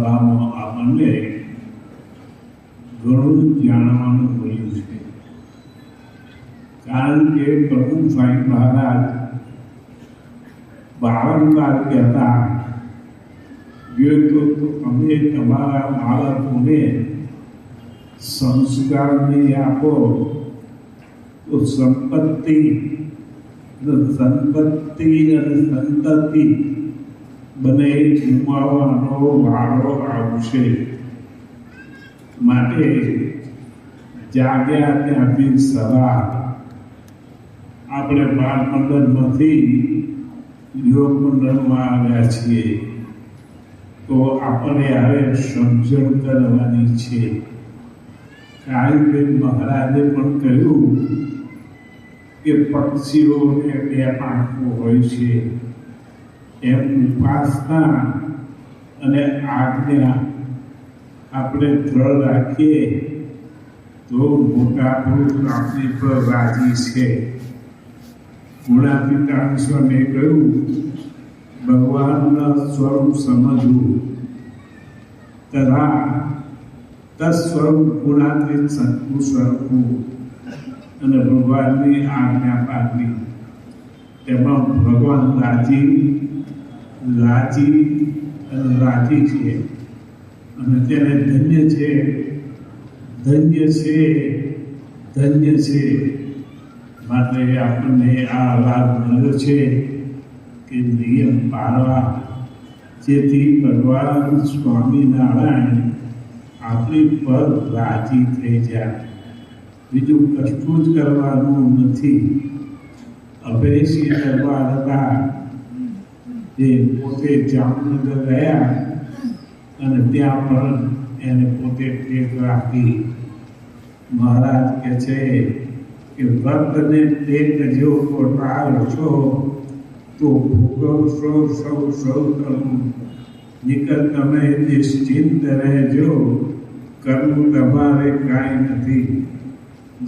સભામાં આપણને ઘણું જાણવાનું મળ્યું છે કારણ કે પ્રભુ સ્વામી મહારાજ વારંવાર કહેતા જો તો તમે તમારા બાળકોને સંસ્કાર નહીં આપો તો સંપત્તિ સંપત્તિ અને સંતતિ બને ગુમાવવાનો વાળો આવશે. માટે જાગ્યા ત્યાંથી સવાર આપણે બાળ મંડળમાંથી યોગ મંડળમાં આવ્યા છીએ. તો આપણે હવે સમજણ કરવાની છે. કારણ મહારાજે પણ કહ્યું કે પક્ષીઓને બે પાંખો હોય છે. એમ ઉપાસના અને આજ્ઞા આપણે જળ રાખીએ તો મોટા પુરુષ આપણી પર રાજી છે. ગુણાતીતાન સ્વામીએ કહ્યું, ભગવાનના સ્વરૂપ સમજવું. તથા તત્સ્વરૂપ ગુણાતીત સંતુ સ્વરૂપવું અને ભગવાનની આજ્ઞા પાડવી. તેમાં ભગવાન રાજી રાજી અને રાજી છે અને ત્યારે ધન્ય છે ધન્ય છે ધન્ય છે. માટે આપણને આ લાભ મળ્યો છે કે નિયમ પાળવા. જેથી ભગવાન સ્વામિનારાયણ આપણી પર રાજી થઈ જાય. બીજું કશું જ કરવાનું નથી. અભેસી કરવા હતા જે પોતે જામનગર રહ્યા અને ત્યાં પણ એને પોતે ટેક રાખી. મહારાજ કે છે કે, ભક્તને ટેક જો કોટાળ છો, તો ભોગવશો સૌ સૌ કર્મ નિકટ તમે નિશ્ચિંત રહેજો કરવું તમારે કાંઈ નથી.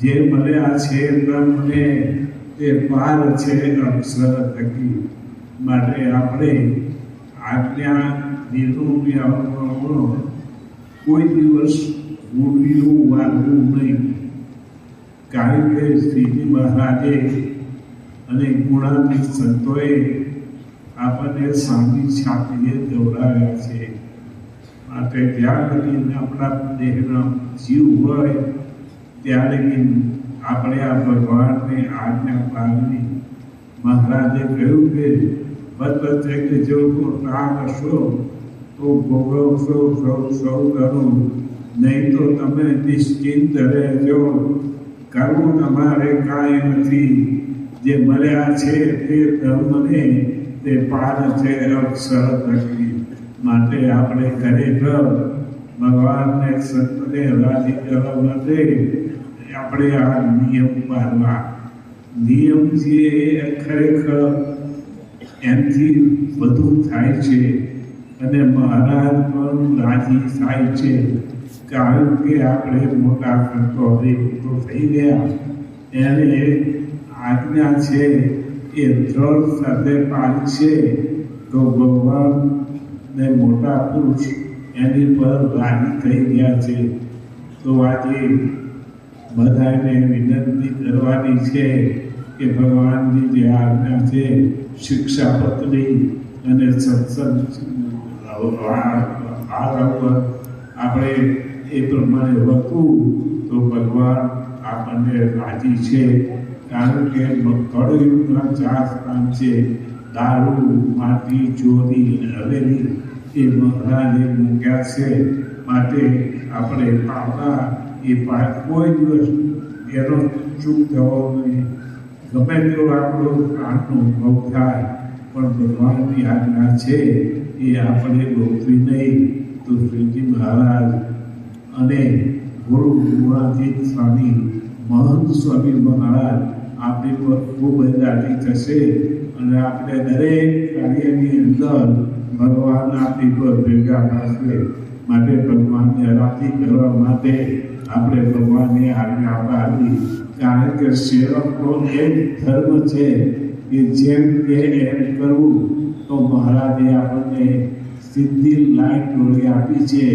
જે મળ્યા છે બ્રહ્મને તે પાર છે અક્ષર થકી. માટે આપણે આજ્ઞા નિરૂપ્યાનો કોઈ દિવસ મૂળવીનું વાગવું નહીં. કારણ કે શ્રીજી મહારાજે અને ગુણાત્મક સંતોએ આપણને સામી છાપીને દોડાવ્યા છે. માટે ત્યાં લગીને આપણા દેહનો જીવ હોય ત્યાં લગીન આપણે આ ભગવાનને આજ્ઞા પાડવી મહારાજે કહ્યું કે બધ છે જો ના કરશો તો ભોગવશો સૌ સૌ કરું નહીં તો તમે નિશ્ચિંત રહેજો. કરવું તમારે કાંઈ નથી. જે મળ્યા છે તે ધર્મને તે પાર છે અક્ષર થકી માટે આપણે ખરેખર ભગવાનને સંતને રાજી કરવા માટે આપણે આ નિયમ પાડવા. નિયમ જે ખરેખર એનાથી બધું થાય છે અને મહારાજ પણ રાજી થાય છે. કારણ કે આપણે મોટા સંતો તો થઈ ગયા. એને આજ્ઞા છે એ દ્રઢ સાથે પાડશે તો ભગવાન ને મોટા પુરુષ એની પર રાજી થઈ ગયા છે. તો આજે બધાને વિનંતી કરવાની છે કે ભગવાનની જે આજ્ઞા છે, શિક્ષાપત્રી અને સત્સંગ આપણે એ પ્રમાણે વર્તવું તો ભગવાન આપણને રાજી છે. કારણ કે કળયુગના ચાર સ્થાન છે, દારૂ, માટી, ચોરી હવેલી એ મહારાજે મૂક્યા છે. માટે આપણે પાપા એ કોઈ દિવસ એનો ચૂક થવો નહીં. ગમે તેવો આપણો પ્રાણનો ભોગ થાય, પણ ભગવાનની આજ્ઞા છે એ આપણે ગોઠવી નહીં. તો શ્રીજી મહારાજ અને ગુરુ ગુણાતીત સ્વામી, મહંત સ્વામી મહારાજ આપણી પર ખૂબ રાજી થશે અને આપણે દરેક કાર્યની અંદર ભગવાન આપણી પર ભેગા થશે. માટે ભગવાનને રાજી કરવા માટે આપણે ભગવાનની આજ્ઞા પાડવી કારણ કે સેવકનો એક ધર્મ છે કે જેમ કે એમ કરવું, તો મહારાજે આપણને સિદ્ધિ લાઈન દોરી આપી છે.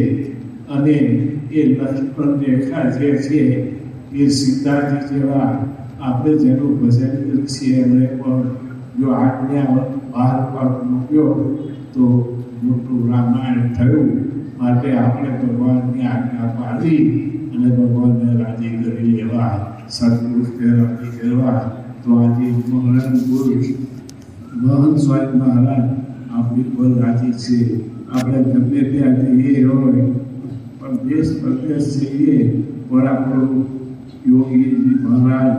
અને એ લક્ષ્મણ રેખા જે છે, એ સીતાજી જેવા આપણે જેનું ભજન કરીએ છીએ એમણે પણ જો આજ્ઞા બહાર પર મૂક્યો, તો મોટું રામાયણ થયું. માટે આપણે ભગવાનની આજ્ઞા પાડી અને ભગવાનને રાજી કરી લેવા સત્પુરુષને રાજી તો આજે મહાન પુરુષ મહંત સ્વામી મહારાજ આપણી પર રાજી છે. આપણે ગમે ત્યાં જઈએ હોય, પણ દેશ પ્રદેશ જઈએ પણ યોગીજી મહારાજ,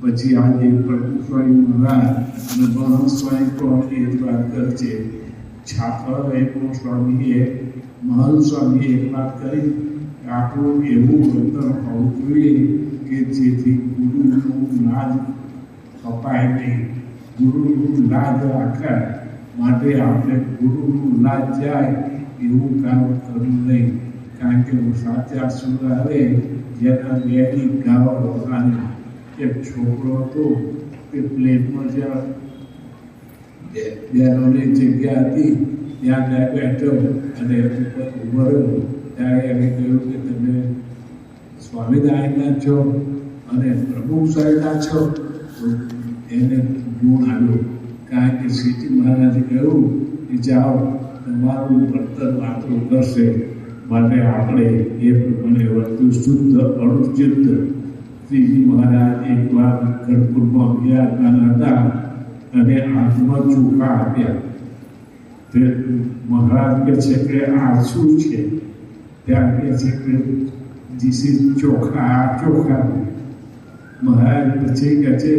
પછી આજે પ્રભુ સ્વામી મહારાજ અને મહંત સ્વામી પણ એ જ વાત કરે છે છાત્ર એમનો સ્વામીએ મહંત સ્વામીએ એક વાત કરી આપણું એવું વર્તન હોવું જોઈએ જેથી ગુરુનું લાજ કપાય નહીં ગુરુનું લાજ રાખે માટે આપણે ગુરુનું લાજ જાય એવું કામ કરવું નહીં કારણ કે હું સાચા સુધારે જેના બેની ગાવા વગાડે એક છોકરો હતો તે પ્લેટમાં જ્યાં બેનોની જગ્યા હતી ત્યાં ત્યાં બેઠો અને ઉપર ત્યારે એને કહ્યું કે તમે સ્વામિનારાયણના છો અને પ્રભુ સહેતા છો, તો એને ગુણ આવ્યો કારણ કે શ્રીજી મહારાજે કહ્યું કે જાઓ, તમારું વર્તન વાતો કરશે, માટે આપણે એ પ્રમાણે વર્તું શુદ્ધ, અણુશુદ્ધ. શ્રીજી મહારાજ એક વાર ગણપુરમાં બિરાજમાન હતા અને હાથમાં ચોખા આપ્યા. તે મહારાજ કે છે કે આ શું છે? ત્યાં કહે છે કે ચોખા આ ચોખા. મહારાજ પછી કહે છે,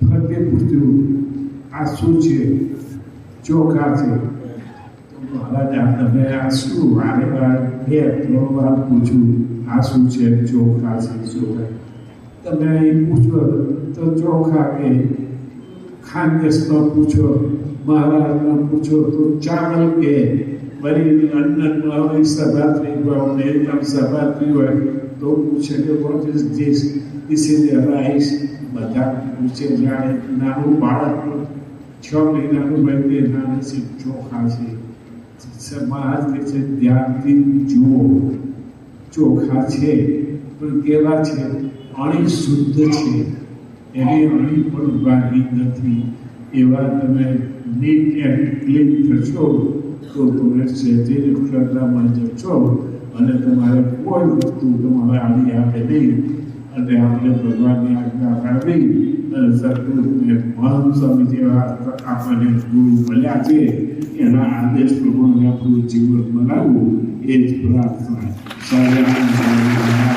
ફરતે પૂછ્યું, આ શું છે? ચોખા છે. તો મહારાજ આ તમે આ શું? વારે વાર બે, ત્રણ વાર પૂછ્યું આ શું છે? ચોખા છે ચોખા તમે એ પૂછો તો ચોખા કે ખાનદેશમાં પૂછો? મહારાજમાં પૂછો તો ચાવલ કે? વળી લંડનમાં હોય સભાત્રી હોય અમેરિકન સભાત્રી હોય તો છે કે ઇઝ ધીસ ધીસ રાઈસ બધા પૂછે જાણે નાનું બાળક છ મહિનાનું તે નાની સી ચોખા છે મહારાજ કહે છે ધ્યાનથી જુઓ ચોખા છે પણ કેવા છે અણી શુદ્ધ છે એની અણી પણ ઉગાડી નથી એવા તમે નીટ એન્ડ ક્લીન થશો તો તમે સહેજે શ્રદ્ધામાં જશો અને તમારે કોઈ વસ્તુ તમારે આડી આવે નહીં અને આપણે ભગવાનની આજ્ઞા પાડી અને સદગુરુને મહાન સ્વામી જેવા આપણને ગુરુ મળ્યા છે એના આદેશ પ્રમાણે આપણું જીવન બનાવવું એ જ પ્રાર્થના સારા